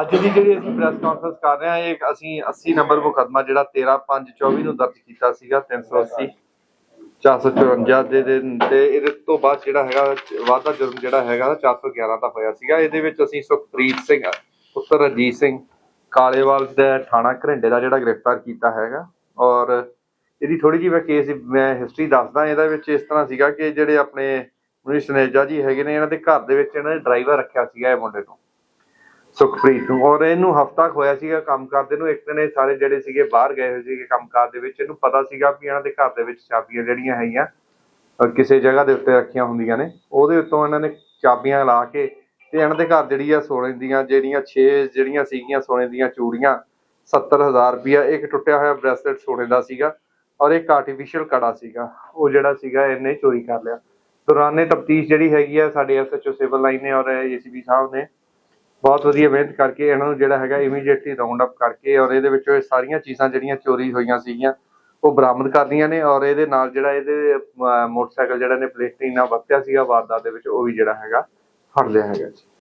ਅੱਜ ਦੀ ਜਿਹੜੀ ਅਸੀਂ ਪ੍ਰੈਸ ਕਾਨਫਰੰਸ ਕਰ ਰਹੇ ਹਾਂ, ਇਹ ਅਸੀਂ 80 ਨੰਬਰ ਮੁਕੱਦਮਾ ਜਿਹੜਾ 13524 ਨੂੰ ਦਰਜ ਕੀਤਾ ਸੀਗਾ 380 454 ਦੇ ਦਿਨ ਤੇ ਇਹਦੇ ਤੋਂ ਬਾਅਦ ਜਿਹੜਾ ਹੈਗਾ, ਵਾਧਾ ਜੁਰਮ ਜਿਹੜਾ ਹੈਗਾ 411 ਦਾ ਹੋਇਆ ਸੀਗਾ। ਇਹਦੇ ਵਿੱਚ ਅਸੀਂ ਸੁਖਪ੍ਰੀਤ ਸਿੰਘ, ਪੁੱਤਰ ਰਜੀਤ ਸਿੰਘ ਕਾਲੇਵਾਲ ਦੇ ਥਾਣਾ ਘਰਿੰਡੇ ਦਾ ਜਿਹੜਾ ਗ੍ਰਿਫਤਾਰ ਕੀਤਾ ਹੈਗਾ। ਔਰ ਇਹਦੀ ਥੋੜੀ ਜਿਹੀ ਮੈਂ ਕੇਸ ਮੈਂ ਹਿਸਟਰੀ ਦੱਸਦਾ, ਇਹਦੇ ਵਿੱਚ ਇਸ ਤਰ੍ਹਾਂ ਸੀਗਾ ਕਿ ਜਿਹੜੇ ਆਪਣੇ ਮਨੀਸ਼ ਨੇਜਾ ਜੀ ਹੈਗੇ ਨੇ, ਇਹਨਾਂ ਦੇ ਘਰ ਦੇ ਵਿੱਚ ਇਹਨਾਂ ਨੇ ਡਰਾਈਵਰ ਰੱਖਿਆ ਸੀਗਾ ਇਹ ਮੁੰਡੇ ਨੂੰ ਸੁਖਪ੍ਰੀਤ ਨੂੰ। ਔਰ ਇਹਨੂੰ ਹਫਤਾ ਹੋਇਆ ਸੀਗਾ ਕੰਮ ਕਰਦੇ ਨੂੰ। ਇੱਕ ਦਿਨ ਇਹ ਸਾਰੇ ਜਿਹੜੇ ਸੀਗੇ ਬਾਹਰ ਗਏ ਹੋਏ ਸੀਗੇ ਕੰਮਕਾਰ ਦੇ ਵਿੱਚ। ਇਹਨੂੰ ਪਤਾ ਸੀਗਾ ਵੀ ਇਹਨਾਂ ਦੇ ਘਰ ਦੇ ਵਿੱਚ ਚਾਬੀਆਂ ਜਿਹੜੀਆਂ ਹੈਗੀਆਂ ਕਿਸੇ ਜਗ੍ਹਾ ਦੇ ਉੱਤੇ ਰੱਖੀਆਂ ਹੁੰਦੀਆਂ ਨੇ। ਉਹਦੇ ਉੱਤੋਂ ਇਹਨਾਂ ਨੇ ਚਾਬੀਆਂ ਲਾ ਕੇ ਤੇ ਇਹਨਾਂ ਦੇ ਘਰ ਜਿਹੜੀ ਆ ਸੋਨੇ ਦੀਆਂ ਜਿਹੜੀਆਂ 6 ਜਿਹੜੀਆਂ ਸੀਗੀਆਂ, ਸੋਨੇ ਦੀਆਂ ਚੂੜੀਆਂ 70000 ਰੁਪਇਆ, ਇੱਕ ਟੁੱਟਿਆ ਹੋਇਆ ਬ੍ਰੈਸਲੇਟ ਸੋਨੇ ਦਾ ਸੀਗਾ ਔਰ ਇੱਕ ਆਰਟੀਫੀਸ਼ੀਅਲ ਕੜਾ ਸੀਗਾ। ਉਹ ਜਿਹੜਾ ਸੀਗਾ ਇਹਨੇ ਚੋਰੀ ਕਰ ਲਿਆ। ਦੌਰਾਨੇ ਤਫਤੀਸ਼ ਜਿਹੜੀ ਹੈਗੀ ਆ ਸਾਡੇ ਐਸਐਚਓ ਸਿਵਲ ਲਾਈਨ ਨੇ ਔਰ ਏਸੀਬੀ ਸਾਹਿਬ ਨੇ ਬਹੁਤ ਵਧੀਆ ਮਿਹਨਤ ਕਰਕੇ ਇਹਨਾਂ ਨੂੰ ਜਿਹੜਾ ਹੈਗਾ ਇਮੀਡੀਏਟਲੀ ਰਾਉਂਡ ਅਪ ਕਰਕੇ ਔਰ ਇਹਦੇ ਵਿੱਚੋਂ ਇਹ ਸਾਰੀਆਂ ਚੀਜ਼ਾਂ ਜਿਹੜੀਆਂ ਚੋਰੀ ਹੋਈਆਂ ਸੀਗੀਆਂ ਉਹ ਬਰਾਮਦ ਕਰਦੀਆਂ ਨੇ ਔਰ ਇਹਦੇ ਨਾਲ ਜਿਹੜਾ ਇਹਦੇ ਅਹ, ਮੋਟਰਸਾਈਕਲ ਜਿਹੜਾ ਨੇ ਪਲੇਸਟਿੰਗ ਨਾਲ ਵਰਤਿਆ ਸੀਗਾ ਵਾਰਦਾਤ ਦੇ ਵਿੱਚ ਉਹ ਵੀ ਜਿਹੜਾ ਹੈਗਾ ਫੜ ਲਿਆ ਹੈਗਾ ਜੀ।